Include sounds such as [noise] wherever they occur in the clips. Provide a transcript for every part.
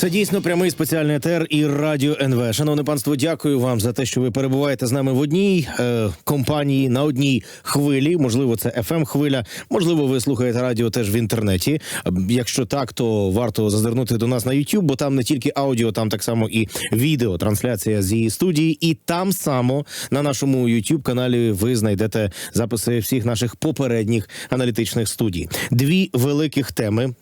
Це дійсно прямий спеціальний етер і радіо НВ. Шановне панство, дякую вам за те, що ви перебуваєте з нами в одній е, компанії на одній хвилі. Можливо, це fm хвиля. Можливо, ви слухаєте радіо теж в інтернеті. Якщо так, то варто зазирнути до нас на YouTube, бо там не тільки аудіо, там так само і відео, трансляція з її студії. І там само на нашому YouTube каналі ви знайдете записи всіх наших попередніх аналітичних студій. Дві великих теми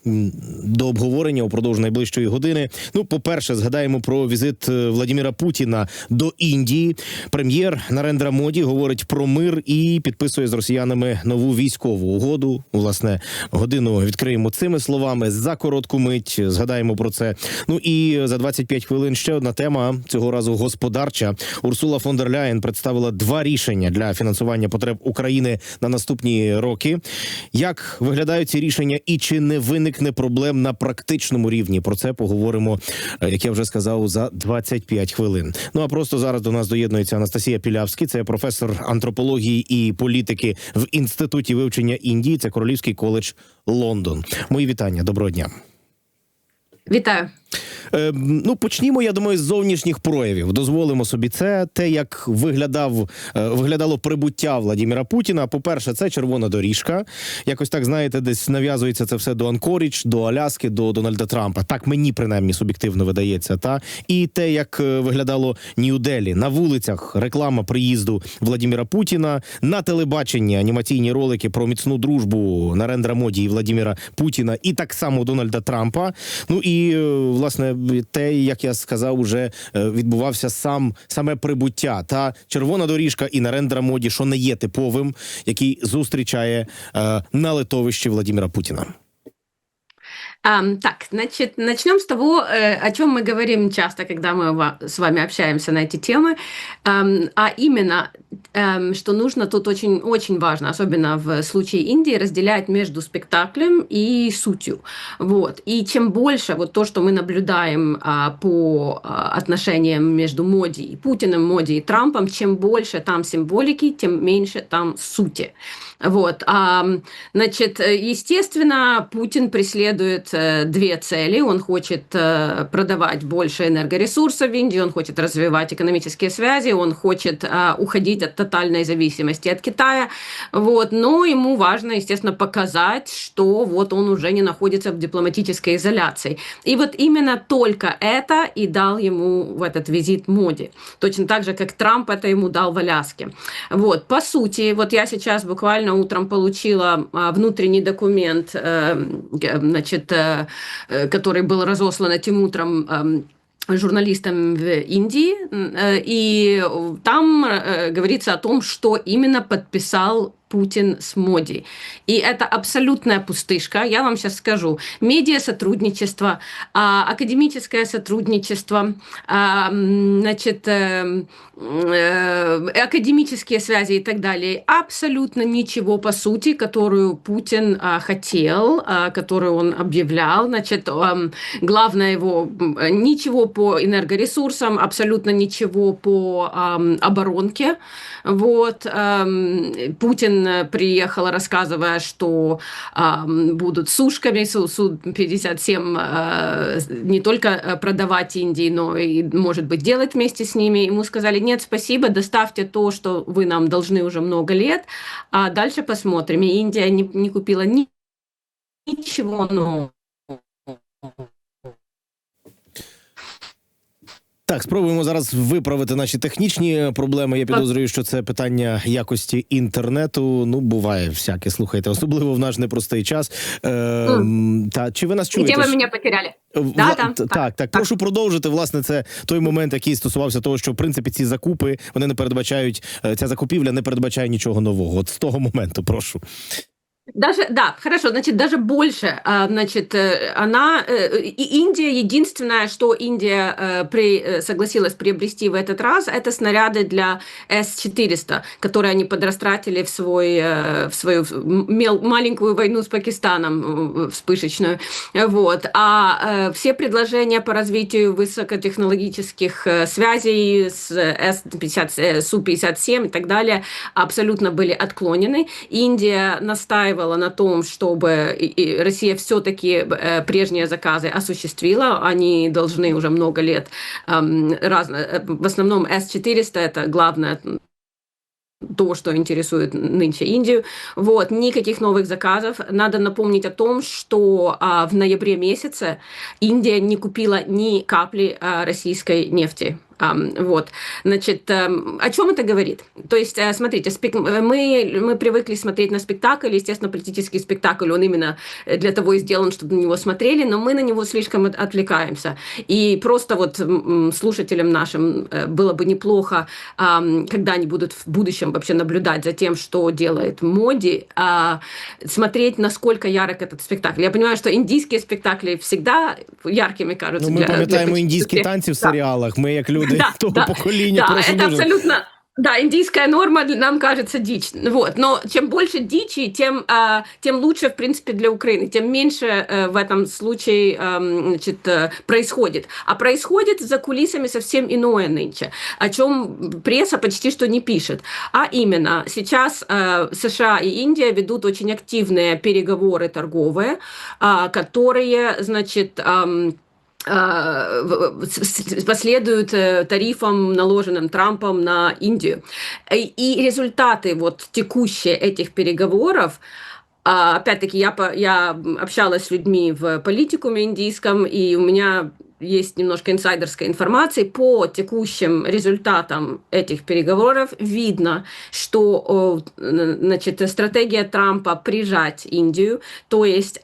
до обговорення упродовж найближчої години. Ну, по-перше, згадаємо про візит е, Владіміра Путіна до Індії. Прем'єр Нарендра Моді говорить про мир і підписує з росіянами нову військову угоду. Власне, годину відкриємо цими словами за коротку мить. Згадаємо про це. Ну і за 25 хвилин ще одна тема цього разу господарча. Урсула фон дер Ляєн представила два рішення для фінансування потреб України на наступні роки. Як виглядають ці рішення, і чи не виникне проблем на практичному рівні? Про це поговоримо, е, як я вже сказав, за 25 хвилин. Ну а просто зараз до нас доєднується Анастасія Пілявський, це професор антропології і політики в інституті вивчення Індії. Це Королівський коледж Лондон. Мої вітання. Доброго дня. Вітаю. Е, ну, почнімо, я думаю, з зовнішніх проявів. Дозволимо собі це. Те, як виглядав е, виглядало прибуття Владіміра Путіна. По-перше, це червона доріжка. Якось так знаєте, десь нав'язується це все до Анкоріч, до Аляски, до Дональда Трампа. Так мені принаймні суб'єктивно видається. Та і те, як е, виглядало Нью-Делі на вулицях, реклама приїзду Владіміра Путіна на телебаченні анімаційні ролики про міцну дружбу Нарендра Моді і Владіміра Путіна, і так само Дональда Трампа. Ну і е, власне те, як я сказав, уже е, відбувався сам саме прибуття та червона доріжка і на рендера моді, що не є типовим, який зустрічає е, на литовищі Владіміра Путіна. Так, значит, начнем с того, э, о чем мы говорим часто, когда мы с вами общаемся на эти темы, а именно, эм, что нужно тут очень, очень важно, особенно в случае Индии, разделять между спектаклем и сутью. Вот. И чем больше вот то, что мы наблюдаем а, по а, отношениям между Моди и Путиным, Моди и Трампом, чем больше там символики, тем меньше там сути. Вот. А, значит, э, естественно, Путин преследует э, две цели. Он хочет э, продавать больше энергоресурсов в Индии, он хочет развивать экономические связи, он хочет а, уходить от тотальной зависимости от Китая. Вот. Но ему важно, естественно, показать, что вот он уже не находится в дипломатической изоляции. И вот именно только это и дал ему в этот визит Моди. Точно так же, как Трамп это ему дал в Аляске. Вот. По сути, вот я сейчас буквально утром получила внутренний документ, э, значит, э, э, который был разослан этим утром эм, журналистам в Индии, э, и там э, говорится о том, что именно подписал Путин с Моди. И это абсолютная пустышка. Я вам сейчас скажу. Медиа сотрудничество, а, академическое сотрудничество, а, значит, э, э, академические связи и так далее. Абсолютно ничего по сути, которую Путин а, хотел, которую он объявлял. Значит, главное его ничего по энергоресурсам, абсолютно ничего по оборонке. Вот ам, Путин э, приехал, рассказывая, что ам, будут сушками Су- Су-57 э, не только э, продавать Индии, но и, может быть, делать вместе с ними. Ему сказали, нет, спасибо, доставьте то, что вы нам должны уже много лет, а дальше посмотрим. И Индия не, не купила ни, ничего нового. Так, спробуємо зараз виправити наші технічні проблеми. Я підозрюю, що це питання якості інтернету. Ну, буває всяке. Слухайте, особливо в наш непростий час. Е, м, та чи ви нас чуєте? Где вы меня потеряли? Вла- Да, т- там, так, так, так, Прошу продовжити. Власне, це той момент, який стосувався того, що в принципі ці закупи вони не передбачають. е, Ця закупівля не передбачає нічого нового. От з того моменту, прошу. Даже, да, хорошо, значит, даже больше, а, значит, э, она, э, Индия, единственное, что Индия э, при, согласилась приобрести в этот раз, это снаряды для С-400, которые они подрастратили в, свой, в свою мел, маленькую войну с Пакистаном вспышечную, вот, а все предложения по развитию высокотехнологических связей с С-50, э, Су-57 и так далее абсолютно были отклонены. Индия настаивает настаивала на том, чтобы Россия все-таки э, прежние заказы осуществила. Они должны уже много лет эм, разно, э, в основном С-400 это главное то, что интересует нынче Индию. Вот, никаких новых заказов. Надо напомнить о том, что а, в ноябре месяце Индия не купила ни капли а, российской нефти. Ам, вот, значит, эм, о чем это говорит? То есть, э, смотрите, спек- э, мы, мы привыкли смотреть на спектакль, естественно, политический спектакль, он именно э, для того и сделан, чтобы на него смотрели, но мы на него слишком от- отвлекаемся. И просто вот м, м, слушателям нашим э, было бы неплохо, ам, когда они будут в будущем вообще наблюдать за тем, что делает Моди, а, смотреть, насколько ярок этот спектакль. Я понимаю, что индийские спектакли всегда яркими кажутся. Ну, ми для- для пам'ятаємо почти індійські всех. танці в Да. серіалах. Ми, як люди того покоління, да, просто это дуже абсолютно... Да, индийская норма нам кажется дичь. Вот. Но чем больше дичи, тем, а, тем лучше, в принципе, для Украины, тем меньше э, в этом случае эм, значит, э, происходит. А происходит за кулисами совсем иное нынче, о чем пресса почти что не пишет. А именно, сейчас э, США и Индия ведут очень активные переговоры торговые, а, которые, значит, с- последуют э, тарифам, наложенным Трампом на Индию. И результаты вот текущие этих переговоров, а, опять-таки, я, я общалась с людьми в политикуме индийском, и у меня есть немножко инсайдерской информации. По текущим результатам этих переговоров видно, что значит, стратегия Трампа прижать Индию, то есть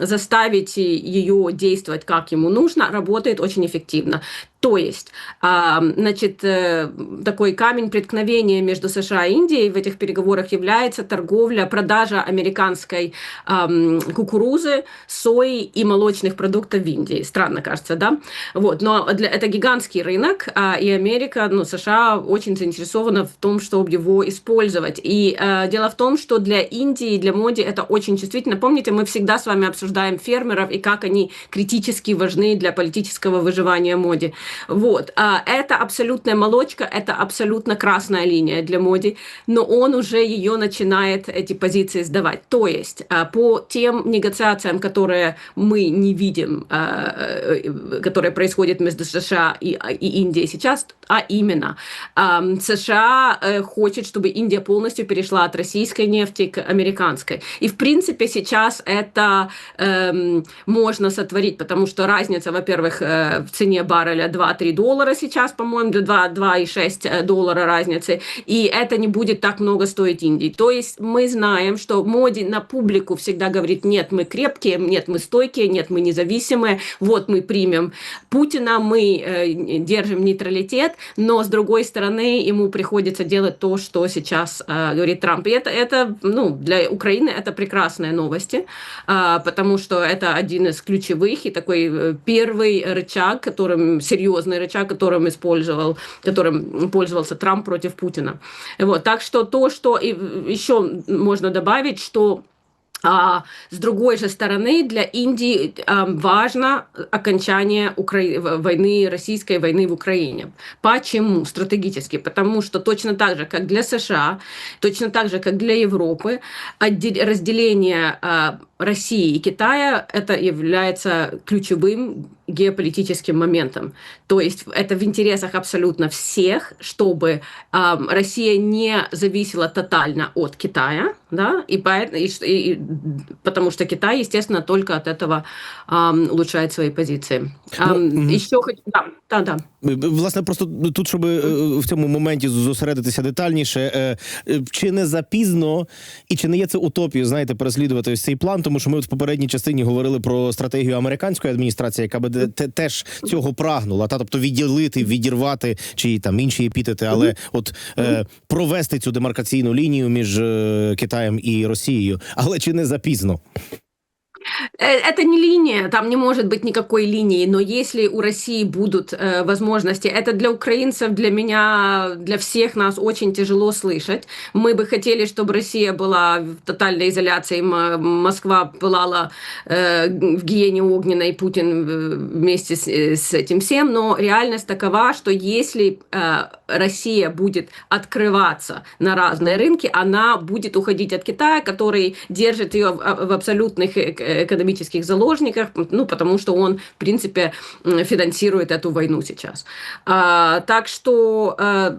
заставить ее действовать как ему нужно, работает очень эффективно. То есть, а, значит, э, такой камень преткновения между США и Индией в этих переговорах является торговля, продажа американской ам, кукурузы, сои и молочных продуктов в Индии. Странно кажется, да? Вот, но для, это гигантский рынок, а, и Америка, ну, США очень заинтересована в том, чтобы его использовать. И э, дело в том, что для Индии, для моди это очень чувствительно. Помните, мы всегда с вами обсуждаем фермеров и как они критически важны для политического выживания моди. Вот. А, Это абсолютная молочка, это абсолютно красная линия для моди, но он уже ее начинает, эти позиции сдавать. То есть а, по тем негациациям, которые мы не видим, а, э, которые происходят между США и, и Индией сейчас, а именно США э, хочет, чтобы Индия полностью перешла от российской нефти к американской. И в принципе сейчас это эм, можно сотворить, потому что разница, во-первых, э, в цене барреля 2-3 доллара сейчас, по-моему, до 2 2,6 доллара разницы, и это не будет так много стоить Индии. То есть мы знаем, что Моди на публику всегда говорит, нет, мы крепкие, нет, мы стойкие, нет, мы независимые, вот мы примем Путина, мы э, держим нейтралитет, но с другой стороны ему приходится делать то, что сейчас э, говорит Трамп. И это, это ну, для Украины это прекрасные новости, а, потому что это один из ключевых и такой э, первый рычаг, которым серьезный рычаг, которым использовал, которым пользовался Трамп против Путина. Вот, так что то, что и еще можно добавить, что а, с другой же стороны, для Индии а, важно окончание Укра... войны, российской войны в Украине. Почему? Стратегически. Потому что точно так же, как для США, точно так же, как для Европы, отде- разделение а, России и Китая это является ключевым геополитическим моментом. То есть это в интересах абсолютно всех, чтобы ам, Россия не зависела тотально от Китая, да, и, поэт- и и- потому что Китай, естественно, только от этого ам, улучшает свои позиции. Ам, мгм. Еще хоть, да, да, да. Власне, просто тут, щоб е, в цьому моменті зосередитися детальніше, е, е, чи не запізно і чи не є це утопією, знаєте, переслідувати ось цей план, тому що ми в попередній частині говорили про стратегію американської адміністрації, яка би теж цього прагнула, та тобто відділити, відірвати чи там інші епітети, але от провести цю демаркаційну лінію між Китаєм і Росією. Але чи не запізно? Э, Это не линия, там не может быть никакой линии, но если у России будут э, возможности, это для украинцев, для меня, для всех нас очень тяжело слышать. Мы бы хотели, чтобы Россия была в тотальной изоляции, Москва пылала э, в гиене огненной, Путин э, вместе с, э, с этим всем, но реальность такова, что если э, Россия будет открываться на разные рынки, она будет уходить от Китая, который держит ее в, в абсолютных экономических заложниках, ну, потому что он, в принципе, финансирует эту войну сейчас. А, так что э,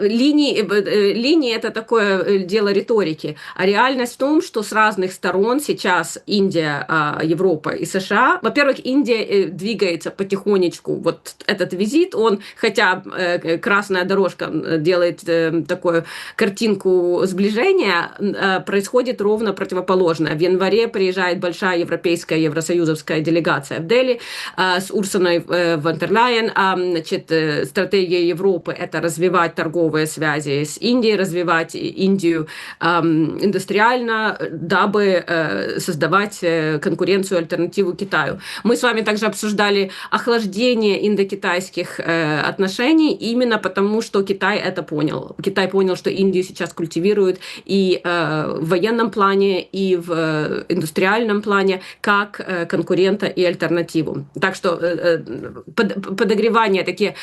линии, э, э, линии это такое э, дело риторики. А реальность в том, что с разных сторон сейчас Индия, а, Европа и США, во-первых, Индия э, двигается потихонечку. Вот этот визит, он, хотя э, красная дорожка делает э, такую картинку сближения, э, происходит ровно противоположное. В январе приезжает большая европейская евросоюзовская делегация в Дели э, с Урсуной э, ван дер Лайен. А, Значит, э, стратегия Европы – это развивать торговые связи с Индией, развивать Индию ам, индустриально, дабы э, создавать э, конкуренцию, альтернативу Китаю. Мы с вами также обсуждали охлаждение индокитайских э, отношений именно потому, что Китай это понял. Китай понял, что Индию сейчас культивируют и э, в военном плане, и в э, индустриальном плане как э, конкурента и альтернативу. Так что э, э, под- подогревание, такие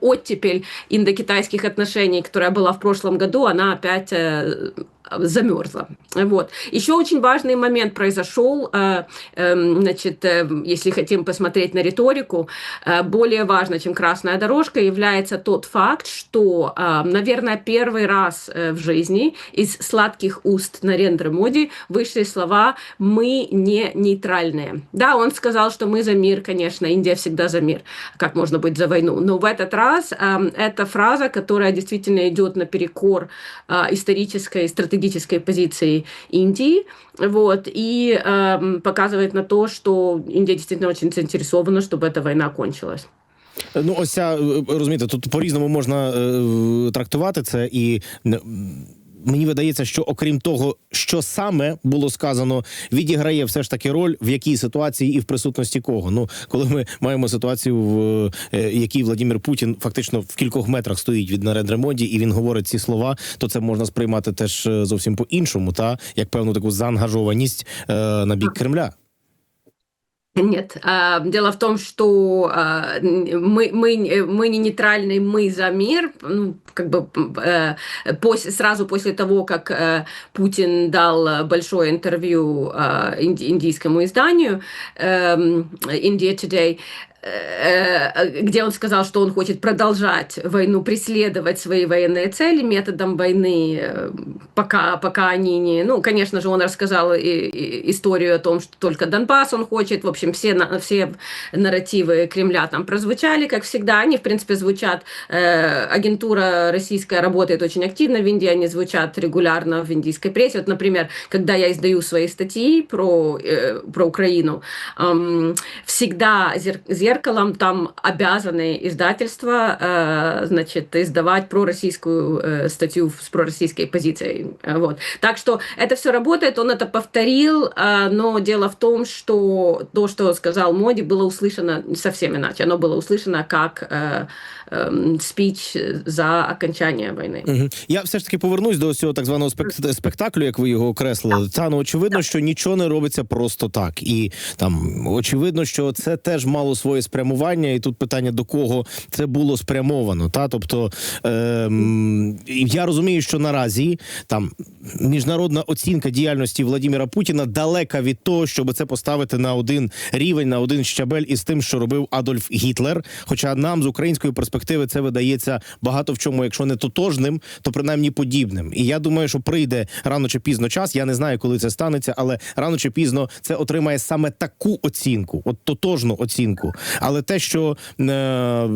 оттепель индокитайских отношений, которая была в прошлом году, она опять э, замерзла. Вот. Еще очень важный момент произошел, э, эм, значит, э, если хотим посмотреть на риторику, э, более важно, чем красная дорожка, является тот факт, что, э, наверное, первый раз э, в жизни из сладких уст Нарендры Моди вышли слова «мы не нейтральные». Да, он сказал, что мы за мир, конечно, Индия всегда за мир, как можно быть за войну. Но в этот раз э, это фраза, которая действительно идет наперекор э, исторической, стратегической позиции Индии, вот, и эм, показывает на то, что Индия действительно очень заинтересована, чтобы эта война кончилась. Ну, ось ця, е, розумієте, тут по-різному можна е, трактувати це, і м, мені видається, що окрім того, що саме було сказано, відіграє все ж таки роль в якій ситуації і в присутності кого. Ну, коли ми маємо ситуацію, в е, якій Владимир Путін фактично в кількох метрах стоїть від Нарендра Моді, і він говорить ці слова, то це можна сприймати теж е, зовсім по-іншому, та як певну таку заангажованість е, на бік Кремля. Нет, а, дело в том, что а, мы, мы, мы не нейтральные, мы за мир. Ну, как бы э, сразу после того, как э, Путин дал большое интервью инди- индийскому изданию эм, India Today, где он сказал, что он хочет продолжать войну, преследовать свои военные цели методом войны, э, пока, пока они не... Ну, конечно же, он рассказал и, и историю о том, что только Донбасс он хочет. В общем, все, на- все нарративы Кремля там прозвучали, как всегда. Они, в принципе, звучат... э, агентура российская работает очень активно в Индии, они звучат регулярно в индийской прессе. Вот, например, когда я издаю свои статьи про, э, про Украину, ам, всегда зер- зеркалом там обязаны издательства, э, значит, издавать пророссийскую э, статью с пророссийской позицией. Вот. Так что это все работает, он это повторил, э, но дело в том, что то, что сказал Моди, было услышано совсем иначе. Оно было услышано как э, эм, спич за окончание войны. Угу. Я все ж таки повернусь до цього так званого спек- спектаклю, як ви його окреслили. Та ну очевидно, що нічого не робиться просто так, і там очевидно, що це теж мало своє спрямування, і тут питання до кого це було спрямовано. Та тобто ем, я розумію, що наразі там міжнародна оцінка діяльності Владимира Путіна далека від того, щоб це поставити на один рівень, на один щабель із тим, що робив Адольф Гітлер. Хоча нам з української перспективи це видається багато в чому, якщо не тотожним, то принаймні подібним. І я думаю, що прийде рано чи пізно час. Я не знаю, коли це станеться, але рано чи пізно це отримає саме таку оцінку, от тотожну оцінку. Але те, що е,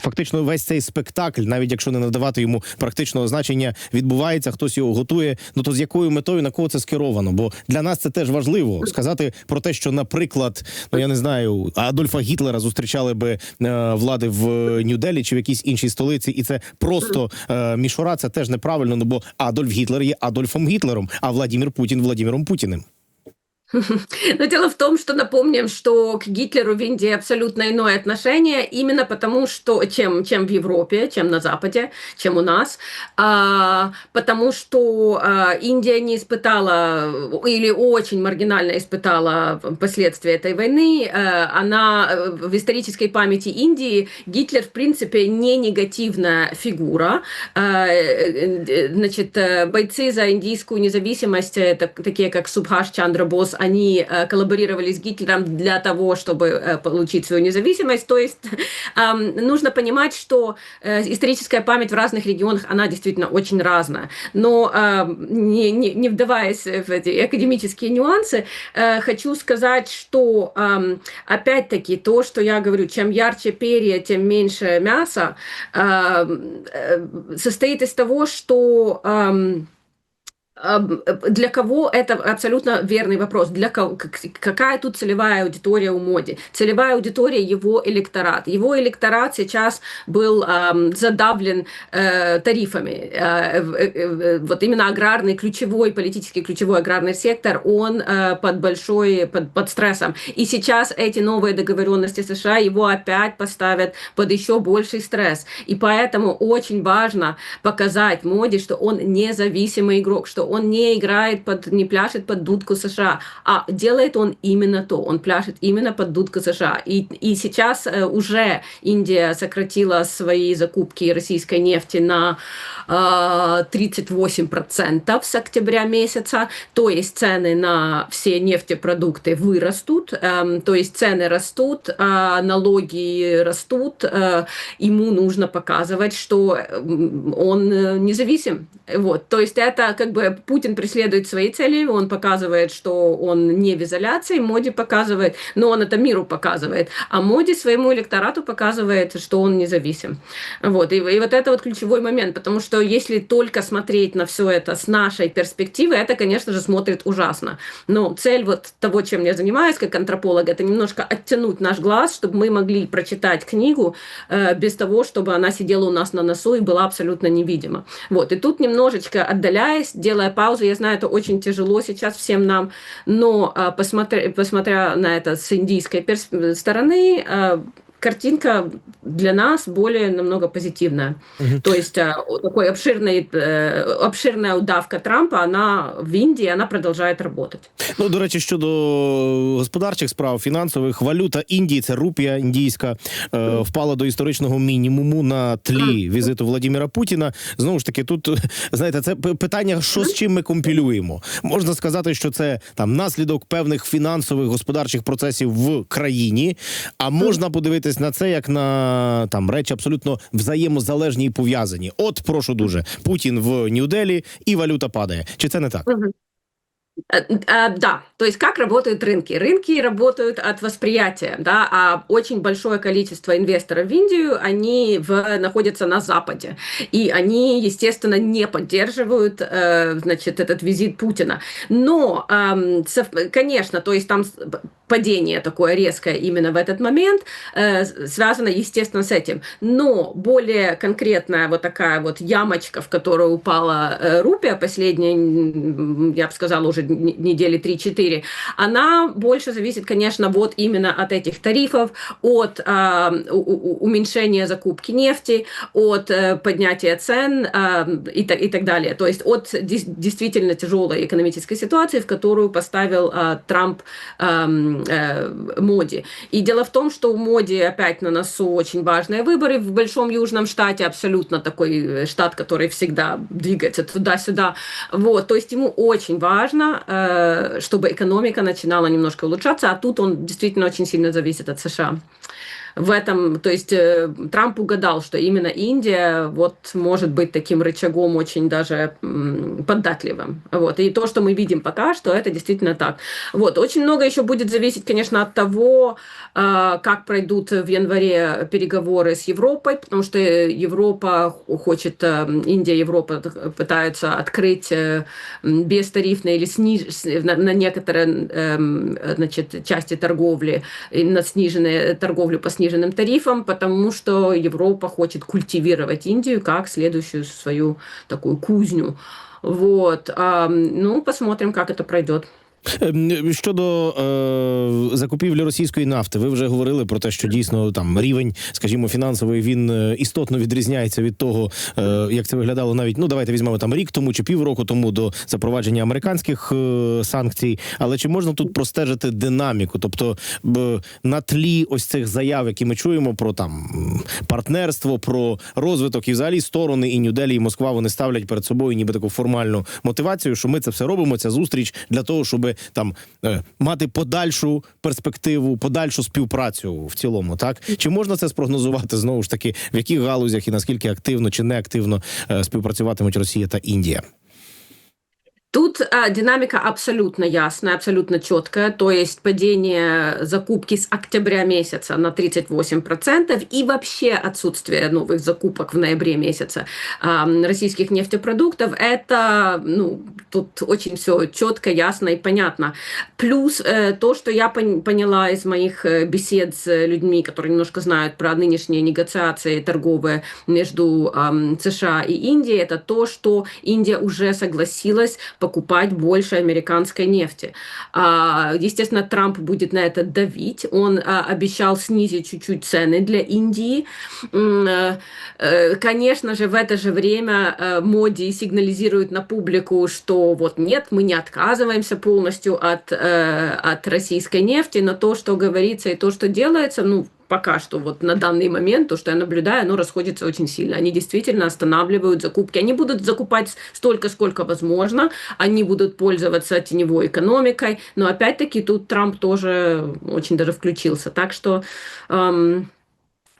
фактично весь цей спектакль, навіть якщо не надавати йому практичного значення, відбувається, хтось його готує. Ну то з якою метою на кого це скеровано? Бо для нас це теж важливо сказати про те, що, наприклад, ну я не знаю, Адольфа Гітлера зустрічали би е, влади в Нью-Делі чи в якійсь іншій столиці, і це просто е, мішура. Це теж неправильно. Ну бо Адольф Гітлер є Адольфом Гітлером, а Владимир Путін Владимиром Путіним. [laughs] Но дело в том, что напомним, что к Гитлеру в Индии абсолютно иное отношение, именно потому что, чем, чем в Европе, чем на Западе, чем у нас, а, потому что а, Индия не испытала или очень маргинально испытала последствия этой войны. А, она в исторической памяти Индии Гитлер, в принципе, не негативная фигура. А, значит, бойцы за индийскую независимость, так, такие как Субхаш Чандра Бос, они э, коллаборировали с Гитлером для того, чтобы э, получить свою независимость. То есть [laughs] нужно понимать, что э, историческая память в разных регионах, она действительно очень разная. Но не, не, не вдаваясь в эти академические нюансы, хочу сказать, что опять-таки то, что я говорю, чем ярче перья, тем меньше мяса, состоит из того, что для кого это абсолютно верный вопрос. Для кого, какая тут целевая аудитория у Моди? Целевая аудитория его электорат. Его электорат сейчас был эм, задавлен э, тарифами. Э, э, э, вот именно аграрный, ключевой, политический ключевой аграрный сектор, он э, под большой, под, под стрессом. И сейчас эти новые договоренности США его опять поставят под еще больший стресс. И поэтому очень важно показать Моди, что он независимый игрок, что он не играет под, не пляшет под дудку США, а делает он именно то, он пляшет именно под дудку США. И, и сейчас э, уже Индия сократила свои закупки российской нефти на э, 38% с октября месяца, то есть цены на все нефтепродукты вырастут, э, то есть цены растут, э, налоги растут, э, ему нужно показывать, что он э, независим. Вот, то есть это как бы Путин преследует свои цели, он показывает, что он не в изоляции, Моди показывает, но он это миру показывает, а Моди своему электорату показывает, что он независим. Вот, и, и вот это вот ключевой момент, потому что если только смотреть на все это с нашей перспективы, это, конечно же, смотрит ужасно. Но цель вот того, чем я занимаюсь как антрополог, это немножко оттянуть наш глаз, чтобы мы могли прочитать книгу э, без того, чтобы она сидела у нас на носу и была абсолютно невидима. Вот, и тут немножечко отдаляясь, делая паузу. Я знаю, это очень тяжело сейчас всем нам, но а, посмотря, посмотря на это с индийской стороны, а, картинка для нас более намного позитивная. Угу. То есть а, такой обширный, э, обширная удавка Трампа, она в Індії, вона продовжує працювати. Ну, до речі, щодо господарчих справ, фінансових, валюта Індії, це рупія індійська, е, впала до історичного мінімуму на тлі візиту Владимира Путіна. Знову ж таки, тут знаєте, це питання, що з чим ми компілюємо. Можна сказати, що це там наслідок певних фінансових господарчих процесів в країні, а можна подивитися дивитись на це як на там речі абсолютно взаємозалежні і пов'язані. От прошу дуже Путін в Нью-Делі і валюта падає. Чи це не так? Да, то есть как работают рынки? Рынки работают от восприятия, да, а очень большое количество инвесторов в Индию, они в, находятся на Западе, и они, естественно, не поддерживают, э, значит, этот визит Путина. Но, конечно, то есть там падение такое резкое именно в этот момент э, связано, естественно, с этим. Но более конкретная вот такая вот ямочка, в которую упала э, рупия последние, я бы сказала, уже недели 3-4, она больше зависит, конечно, вот именно от этих тарифов, от э, уменьшения закупки нефти, от э, поднятия цен э, и, и так далее. То есть от действительно тяжелой экономической ситуации, в которую поставил э, Трамп э, э, Моди. И дело в том, что у Моди опять на носу очень важные выборы в Большом Южном штате, абсолютно такой э, штат, который всегда двигается туда-сюда. Вот, то есть ему очень важно, э, чтобы экономика начинала немножко улучшаться, а тут он действительно очень сильно зависит от США в этом, то есть э, Трамп угадал, что именно Индия вот может быть таким рычагом очень даже податливым. Вот. И то, что мы видим пока, что это действительно так. Вот. Очень много еще будет зависеть, конечно, от того, э, как пройдут в январе переговоры с Европой, потому что Европа хочет, э, Индия, Европа пытаются открыть бестарифные или сниж... на, некоторые значит, части торговли, на сниженные торговлю по сниженным тарифам, потому что Европа хочет культивировать Индию как следующую свою такую кузню. Вот. Ну, посмотрим, как это пройдет. Ем, Щодо е, закупівлі російської нафти, ви вже говорили про те, що дійсно там рівень, скажімо, фінансовий він е, істотно відрізняється від того, е, як це виглядало навіть. Ну давайте візьмемо там рік тому чи півроку тому до запровадження американських е, санкцій. Але чи можна тут простежити динаміку? Тобто б, на тлі ось цих заяв, які ми чуємо про там партнерство, про розвиток і взагалі сторони і Нью-Делі, і Москва вони ставлять перед собою ніби таку формальну мотивацію, що ми це все робимо. Ця зустріч для того, щоб там е, мати подальшу перспективу, подальшу співпрацю в цілому. Так чи можна це спрогнозувати знову ж таки, в яких галузях і наскільки активно чи не активно е, співпрацюватимуть Росія та Індія? Тут а, динамика абсолютно ясная, абсолютно четкая, то есть падение закупки с октября месяца на 38% и вообще отсутствие новых закупок в ноябре месяца а, российских нефтепродуктов, это, ну, тут очень все четко, ясно и понятно. Плюс э, то, что я пон- поняла из моих э, бесед с людьми, которые немножко знают про нынешние негациации торговые между ам, США и Индией, это то, что Индия уже согласилась покупать больше американской нефти. А, Естественно, Трамп будет на это давить. Он а, обещал снизить чуть-чуть цены для Индии. Э, э, Конечно же, в это же время э, Моди сигнализирует на публику, что вот нет, мы не отказываемся полностью от, от российской нефти, но то, что говорится и то, что делается, ну, пока что вот на данный момент, то, что я наблюдаю, оно расходится очень сильно. Они действительно останавливают закупки. Они будут закупать столько, сколько возможно. Они будут пользоваться теневой экономикой. Но опять-таки тут Трамп тоже очень даже включился. Так что, эм,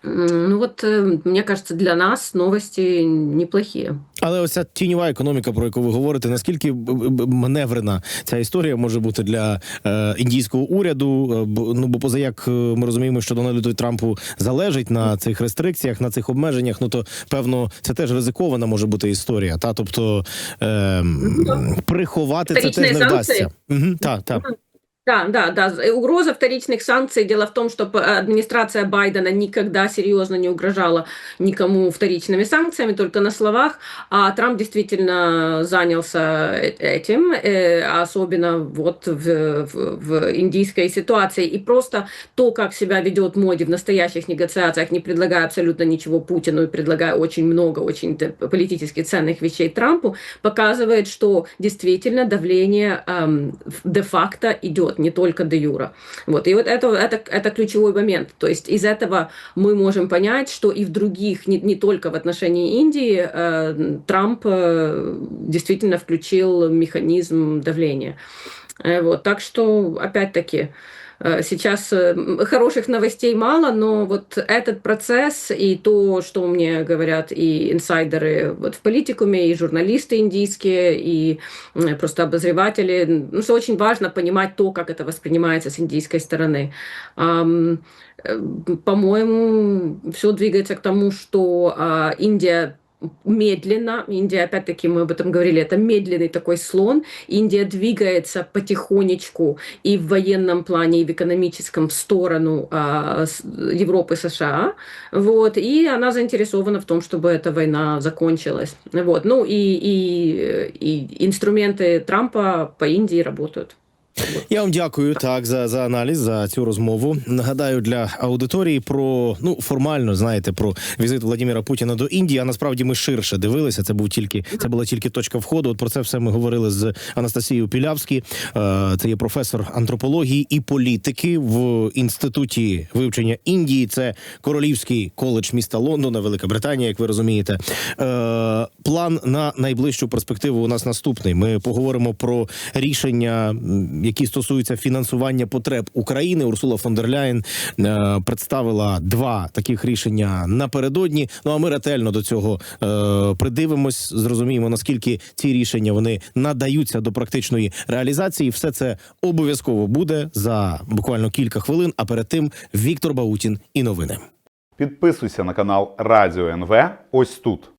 ну вот, э, мне кажется, для нас новости неплохие. Але ось ця тіньова економіка, про яку ви говорите, наскільки маневрена ця історія може бути для е, індійського уряду? Е, Ну бо поза як е, ми розуміємо, що Дональду Трампу залежить на цих рестрикціях, на цих обмеженнях. Ну то певно, це теж ризикована може бути історія. Та тобто е, приховати це теж не вдасться. Угу, так, так. Да, да, да. З- Угроза вторичных санкций. Дело в том, что п- администрация Байдена никогда серьезно не угрожала никому вторичными санкциями, только на словах. А Трамп действительно занялся э- этим, э, особенно вот в, в- в индийской ситуации. И просто то, как себя ведет Моди в настоящих негациациях, не предлагая абсолютно ничего Путину и предлагая очень много очень политически ценных вещей Трампу, показывает, что действительно давление эм, де-факто идет, не только де юра. Вот. И вот это, это, это ключевой момент. То есть из этого мы можем понять, что и в других, не, не только в отношении Индии, э, Трамп э, действительно включил механизм давления. Э, вот. Так что, опять-таки, Сейчас э, хороших новостей мало, но вот этот процесс и то, что мне говорят и инсайдеры вот в политикуме, и журналисты индийские, и просто обозреватели, ну, что очень важно понимать то, как это воспринимается с индийской стороны. Э, По-моему, все двигается к тому, что а, Индия медленно, Индия, опять-таки, мы об этом говорили, это медленный такой слон, Индия двигается потихонечку и в военном плане, и в экономическом в сторону с- Европы, США, вот, и она заинтересована в том, чтобы эта война закончилась, вот, ну и, и, и инструменты Трампа по Индии работают. Я вам дякую так за, за аналіз за цю розмову. Нагадаю для аудиторії про ну формально знаєте про візит Владимира Путіна до Індії. А насправді ми ширше дивилися. Це був тільки це була тільки точка входу. От про це все ми говорили з Анастасією Пілявські. Е, Це є професор антропології і політики в інституті вивчення Індії. Це Королівський коледж міста Лондона, Велика Британія, як ви розумієте. Е, План на найближчу перспективу у нас наступний. Ми поговоримо про рішення, які стосуються фінансування потреб України. Урсула фон дер Ляєн е, представила два таких рішення напередодні. Ну а ми ретельно до цього е, придивимось, зрозуміємо наскільки ці рішення вони надаються до практичної реалізації. Все це обов'язково буде за буквально кілька хвилин. А перед тим Віктор Баутін і новини. Підписуйся на канал Радіо НВ ось тут.